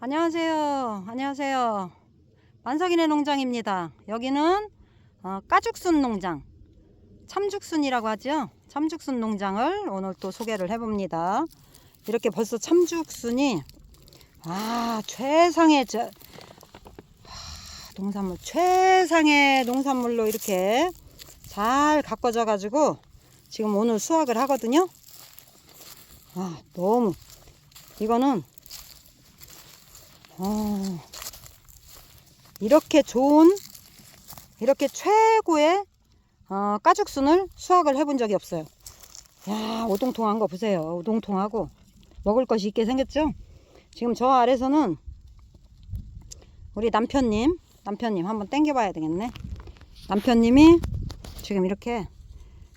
안녕하세요. 안녕하세요. 만석이네 농장입니다. 여기는 어, 까죽순 농장, 참죽순이라고 하죠. 참죽순 농장을 오늘 또 소개를 해봅니다. 이렇게 벌써 참죽순이 아 최상의 저, 아, 농산물 최상의 농산물로 이렇게 잘 가꿔져 가지고 지금 오늘 수확을 하거든요. 아 너무 이거는 어, 이렇게 좋은 이렇게 최고의 어, 까죽순을 수확을 해본 적이 없어요. 야 오동통한 거 보세요. 오동통하고 먹을 것이 있게 생겼죠. 지금 저 아래서는 우리 남편님 남편님 한번 땡겨봐야 되겠네. 남편님이 지금 이렇게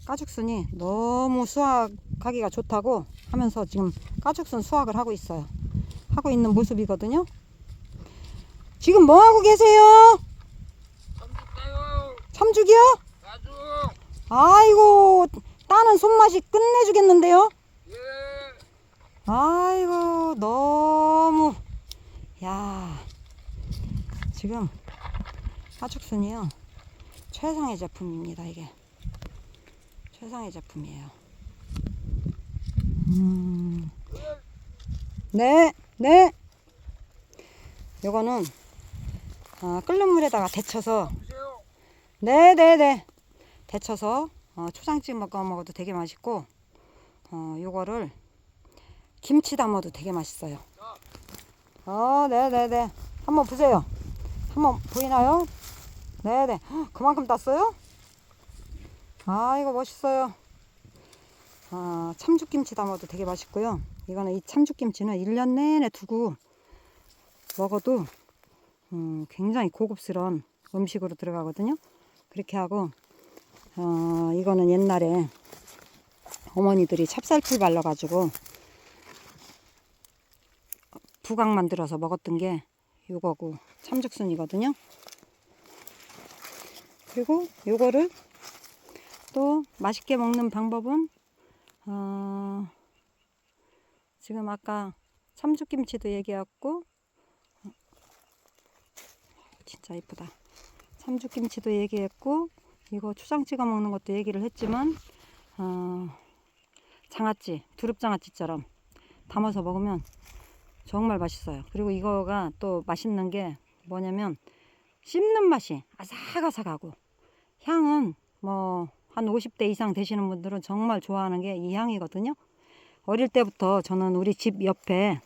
까죽순이 너무 수확하기가 좋다고 하면서 지금 까죽순 수확을 하고 있어요. 하고 있는 모습이거든요. 지금 뭐 하고 계세요? 참죽이요? 아이고 따는 손맛이 끝내주겠는데요? 예. 아이고 너무 야 지금 까죽순이요 최상의 제품입니다 이게 최상의 제품이에요 음. 네, 네. 요거는 어, 끓는 물에다가 데쳐서 보세요. 네, 네, 네. 데쳐서 어, 초장찌개 먹어 먹어도 되게 맛있고 어, 요거를 김치 담아도 되게 맛있어요. 어, 네, 네, 네. 한번 보세요. 한번 보이나요? 네, 네. 헉, 그만큼 땄어요? 아, 이거 멋있어요. 아, 참죽김치 담아도 되게 맛있고요. 이거는 이 참죽김치는 1년 내내 두고 먹어도 음, 굉장히 고급스러운 음식으로 들어가거든요. 그렇게 하고 어, 이거는 옛날에 어머니들이 찹쌀풀 발라가지고 부각 만들어서 먹었던 게 요거고 참죽순이거든요. 그리고 요거를 또 맛있게 먹는 방법은 어, 지금 아까 참죽김치도 얘기했고 어, 진짜 이쁘다. 참죽김치도 얘기했고 이거 초장 찍어 먹는 것도 얘기를 했지만 어, 장아찌 두릅장아찌처럼 담아서 먹으면 정말 맛있어요. 그리고 이거가 또 맛있는 게 뭐냐면 씹는 맛이 아삭아삭하고 향은 뭐 한 50대 이상 되시는 분들은 정말 좋아하는 게 이 향이거든요. 어릴 때부터 저는 우리 집 옆에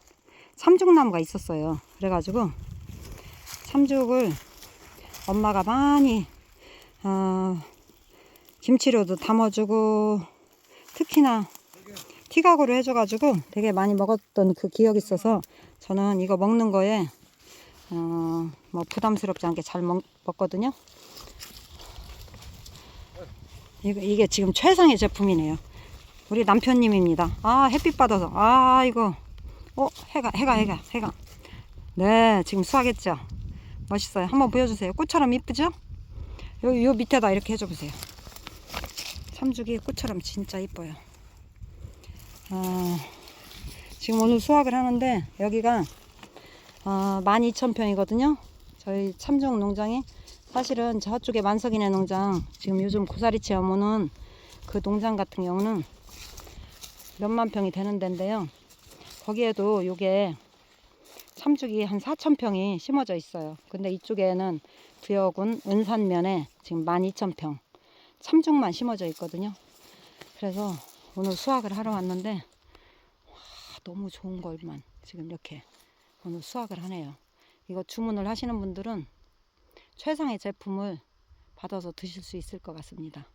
참죽나무가 있었어요. 그래가지고 참죽을 엄마가 많이 어, 김치로도 담아주고 특히나 티각으로 해줘가지고 되게 많이 먹었던 그 기억이 있어서 저는 이거 먹는 거에 어, 뭐 부담스럽지 않게 잘 먹, 먹거든요. 이게 지금 최상의 제품이네요. 우리 남편님입니다. 아 햇빛 받아서 아 이거 어 해가 해가 해가 해가 네 지금 수확했죠. 멋있어요. 한번 보여주세요. 꽃처럼 이쁘죠? 요, 요 밑에다 이렇게 해줘 보세요. 참죽이 꽃처럼 진짜 이뻐요. 어, 지금 오늘 수확을 하는데 여기가 어, 12,000평이거든요. 저희 참죽 농장이 사실은 저쪽에 만석이네 농장 지금 요즘 고사리 체험 오는 그 농장 같은 경우는 몇만 평이 되는 데인데요. 거기에도 요게 참죽이 한 4,000평이 심어져 있어요. 근데 이쪽에는 구역은 은산면에 지금 12,000평 참죽만 심어져 있거든요. 그래서 오늘 수확을 하러 왔는데 와, 너무 좋은 걸만 지금 이렇게 오늘 수확을 하네요. 이거 주문을 하시는 분들은 최상의 제품을 받아서 드실 수 있을 것 같습니다.